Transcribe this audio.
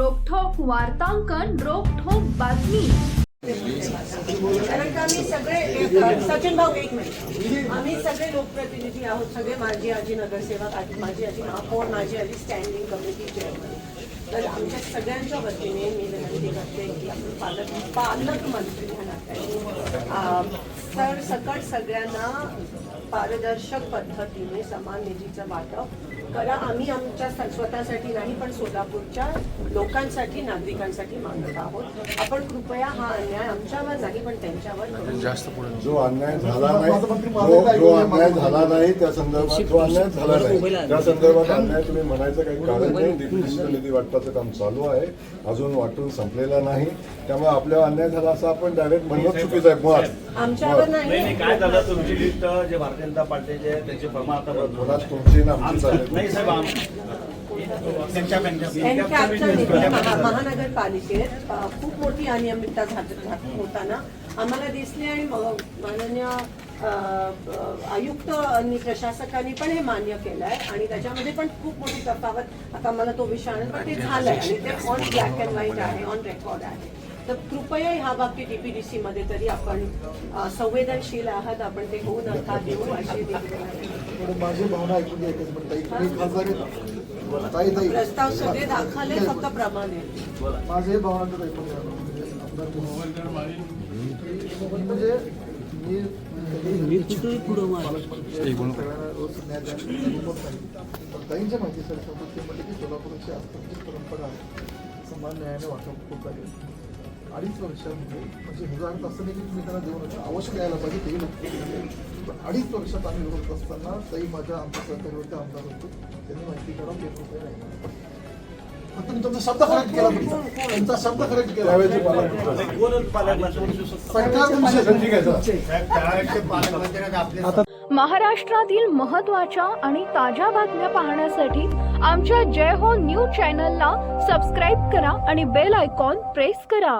वार्तांकन रोखोक बातमी. कारण का आम्ही सगळे सचिन भाऊ एक मिनिट. आम्ही सगळे लोकप्रतिनिधी आहोत सगळे माझी आजी नगरसेवक माझी आजी महापौर माझी आजी स्टँडिंग कमिटी चेअरमन तर आमच्या सगळ्यांच्या वतीने मी विनंती करते की आपण पालक पालकमंत्री ह्या नात्याने सर सकट सगळ्यांना पारदर्शक पद्धतीने समान निधीचं वाटप करा. आम्ही आमच्या स्वतःसाठी नाही पण सोलापूरच्या लोकांसाठी नागरिकांसाठी मागत आहोत. आपण कृपया हा अन्याय आमच्यावर नाही पण त्यांच्यावर नका. जो अन्याय झाला नाही जो अन्याय झाला नाही त्या संदर्भात जो अन्याय झाला नाही त्या संदर्भात अन्याय तुम्ही म्हणायचं काही कारण नाही. निधी निधी वाटपाचं काम चालू आहे. अजून वाटून संपलेलं नाही. त्यामुळे आपल्यावर अन्याय झाला असं आपण डायरेक्ट म्हणणं चुकीचं आहे. मुळात. आमच्यावर नाही. नाही काय झालं? तुमची लिस्ट जे भारतीय जनता पार्टीचे आहे, त्यांचे प्रमाण आता नाही साहेब महानगरपालिकेत खूप मोठी अनियमितता होताना. आम्हाला दिसली आणि माननीय आयुक्त आणि प्रशासकांनी पण हे मान्य केलं आहे आणि त्याच्यामध्ये पण खूप मोठी तफावत. आता मला तो विषय पण ते झालंय आणि ते ऑन ब्लॅक अँड व्हाईट आहे ऑन रेकॉर्ड आहे. तर कृपया ह्या बाबतीत डीपीडीसी मध्ये तरी आपण संवेदनशील आहात आपण ते होऊ नका देऊ अशी माझी भावना ऐकून प्रस्ताव सगळे दाखल आहे फक्त प्रमाण. आहे माझे भावना ऐकून म्हणजे म्हणजे ताईंच्या माहितीसाठी सांगतो ते म्हणजे की सोलापूरची आजपर्यंत परंपरा आहे. समान न्यायाने वाटप होत आहे. अडीच वर्षामध्ये म्हणजे ह्याचा अर्थ असं नाही की तुम्ही त्यांना देऊ नका अवश्य द्यायला पाहिजे तेही नक्की पण अडीच वर्षात आम्ही विरोध असताना ताई माझ्या आमच्या सहकार्यवरती आमदार होते. त्यांनी माहिती करा एक रुपये नाही फक्त मी तुमचा शब्द करेक्ट केला तुमचा तुमचा शब्द करेक्ट केला. त्यावेळेची पालक कोण पालकमंत्री सगळ्या तुमचे ठीक आहे सर महाराष्ट्रातील महत्त्वाच्या आणि ताज्या बातम्या पाहण्यासाठी आमच्या जय हो न्यूज चॅनलला सबस्क्राईब करा आणि बेल आयकॉन प्रेस करा.